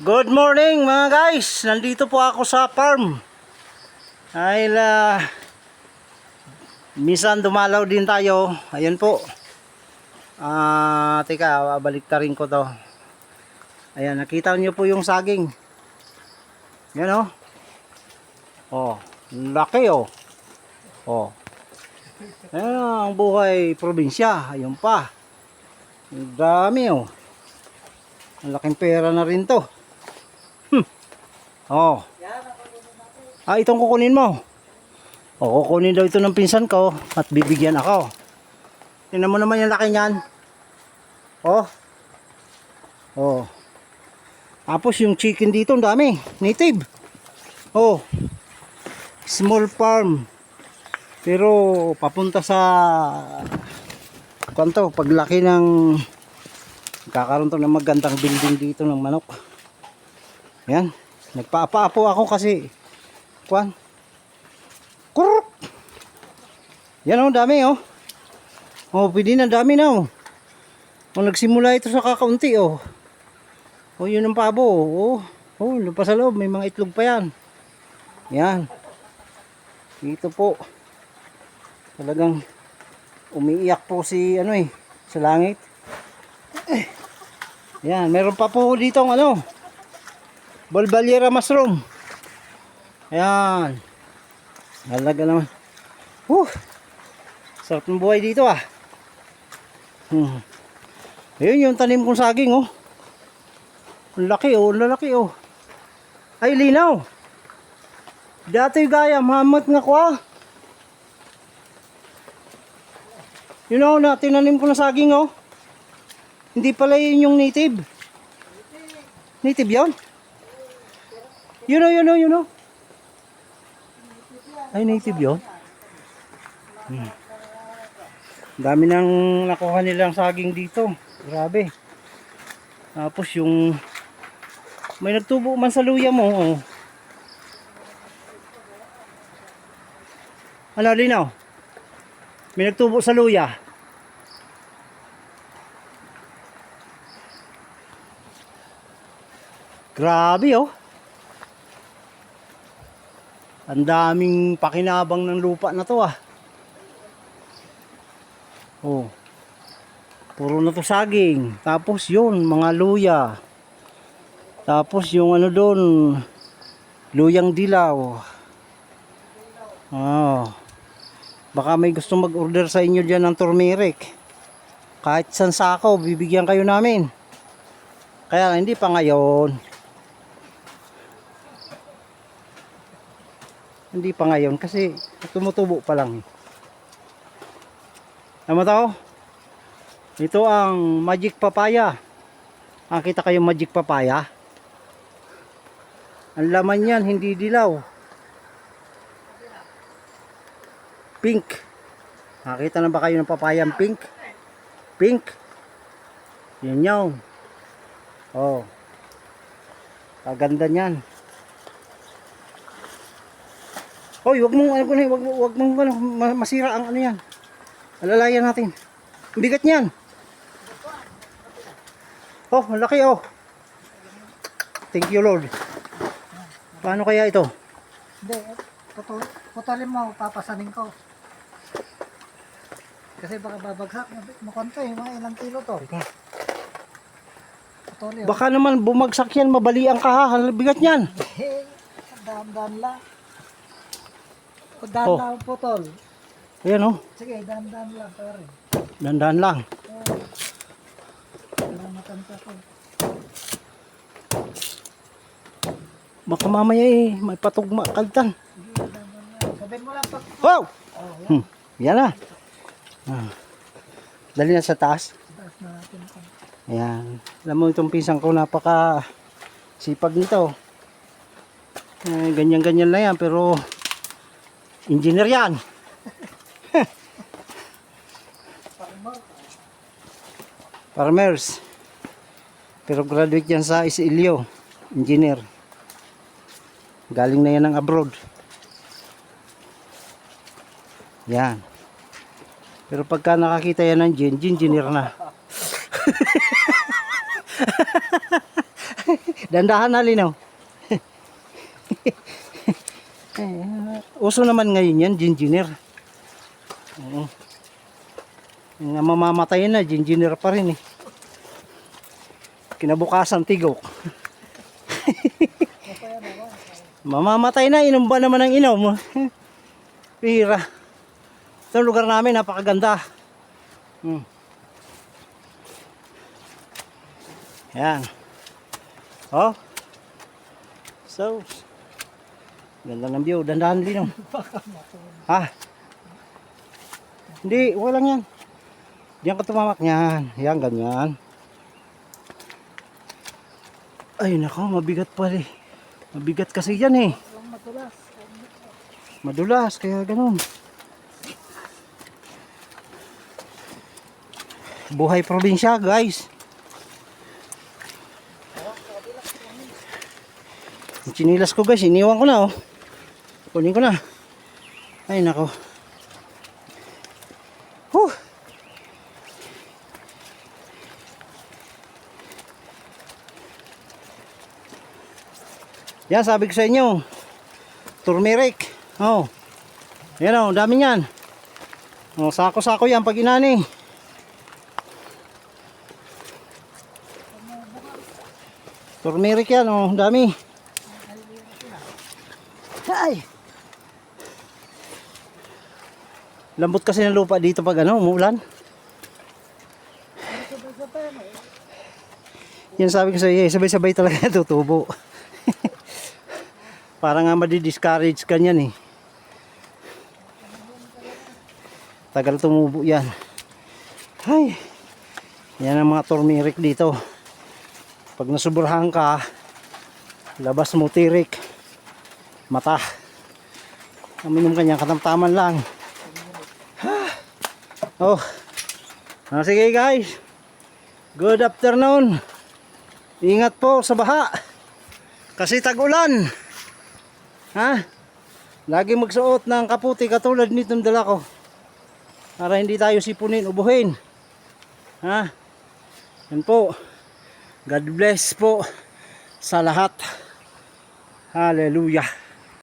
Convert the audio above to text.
Good morning mga guys! Nandito po ako sa farm. Dahil ah, minsan dumalaw din tayo. Ayan po. Ah, teka, balik rin ko to. Ayan, nakita niyo po yung saging. Yan oh. Oh, laki oh. Oh. Ayan ang buhay probinsya. Ayun pa. Ang dami oh. Ang laking pera na rin to. Hmm. Oh. Ah, itong kukunin mo. O, kukunin daw ito ng pinsan ko at bibigyan ako. Tingnan mo naman yung laki niyan. Oh. Oh. Tapos yung chicken dito, ang dami. Native. Oh. Small farm. Pero papunta sa kanto, paglaki ng kakaroon to ng magandang building dito ng manok. Yan. Nagpaapo ako kasi kwan. Kuruk. Yan oh, dami oh. Oh, pwede na dami na oh. Oh, nagsimula ito sa kakaunti oh. Oh, yun ang pabo oh. Oh, oh pa sa loob, may mga itlog pa yan. Yan. Dito po. Talagang umiiyak po si ano eh, sa langit. Eh. Yan, meron pa po dito ano. Balbaliera mushroom. Ayan. Halaga naman. Whew. Sarap ng buhay dito ah. Hmm. Ayun yung tanim kong saging oh. Ang laki oh, ang lalaki oh. Ay linaw. Dati gaya, mamat nga kwa. You know, na tinanim ko na saging oh. Hindi pala yun yung native. Native yun? You know, you know, you know. Ay, native yun. Hmm. Dami nang nakuha nilang saging dito. Grabe. Tapos yung may nagtubo man sa luya mo. Oh. Ano, linaw? May nagtubo sa luya. Grabe oh. Ang daming pakinabang ng lupa na to ah. Oh. Puro na to saging. Tapos yun, mga luya. Tapos yung ano doon, luyang dilaw. Oh. Baka may gusto mag-order sa inyo dyan ng turmeric. Kahit san sako, bibigyan kayo namin. Kaya hindi pa ngayon. Hindi pa ngayon kasi tumutubo pa lang. Tama to? Ito ang magic papaya. Nakita kayo magic papaya? Ang laman yan, hindi dilaw. Pink. Nakita na ba kayo ng papayang pink? Pink. Yan yun. Oh. Kaganda niyan. Hoy, wag mong ano kunin, wag wag mong ano, ma- masira ang ano 'yan. Alalayan natin. Ang bigat niyan. Oh, laki oh. Thank you Lord. Paano kaya ito? Hindi, putol, putulin mo, papasanin ko. Kasi baka babagsak, makonto eh, mga ilang kilo to. Putulin. Baka naman bumagsak yan, mabalian ka ha. Bigat niyan. Eh, dahan-dahan lang. Dahan Oh. lang putol. Ayan oh. Sige, dahan-dahan lang, pare. Dandan lang. Salamatan ka ko. Baka mamaya eh, may patugma kaltan. Dahan-dahan. Sabihin mo lang pag... Wow! Oh, yan. Hmm. Yan na. Ah. Dali na sa taas. Taas na natin. Ayan. Alam mo itong pisang ko napaka sipag nito. Eh, ganyan-ganyan na yan pero engineer yan. Farmers. Pero graduate yan sa Isilio. Engineer. Galing na yan ng abroad. Yan. Pero pagka nakakita yan ng gin, engineer na. Dandahan na linaw. Uso naman ngayon yan, ginger. Oo. Yung mamamatay na, ginger pa rin eh. Kinabukasan tigok. Mamamatay na, inom ba naman ang inom? Pira. Ito lugar namin, napakaganda. Hmm. Yan. Oh. So. Ganda ng view. Dandahan din. ha? Hindi, wala lang yan. Diyan ka tumamak niyan. Yan, ganyan. Ay, nako, mabigat pa eh. Mabigat kasi yan eh. Madulas. Madulas, kaya ganun. Buhay probinsya, guys. Chinilas ko, guys, iniwan ko na, oh. Kunin ko na. Ay, nako. Huh. Yan, sabi ko sa inyo. Turmeric. Oh. Yan oh, dami niyan. Oh, sako-sako yan pag inani. Turmeric yan oh, dami. Ay. Lambot kasi ng lupa dito pag ano, umuulan. Yan sabi ko sa iyo, eh, sabay-sabay talaga tutubo. Para nga madi-discourage ka niyan eh. Tagal tumubo yan. Ay. Yan ang mga turmeric dito. Pag nasubrahan ka, labas mo tirik. Mata. Aminom kanya katamtaman lang. Oh. Ah, sige guys. Good afternoon. Ingat po sa baha. Kasi tag-ulan. Ha? Lagi magsuot ng kaputi katulad nitong dala ko. Para hindi tayo sipunin, ubuhin. Ha? Yan po. God bless po sa lahat. Hallelujah.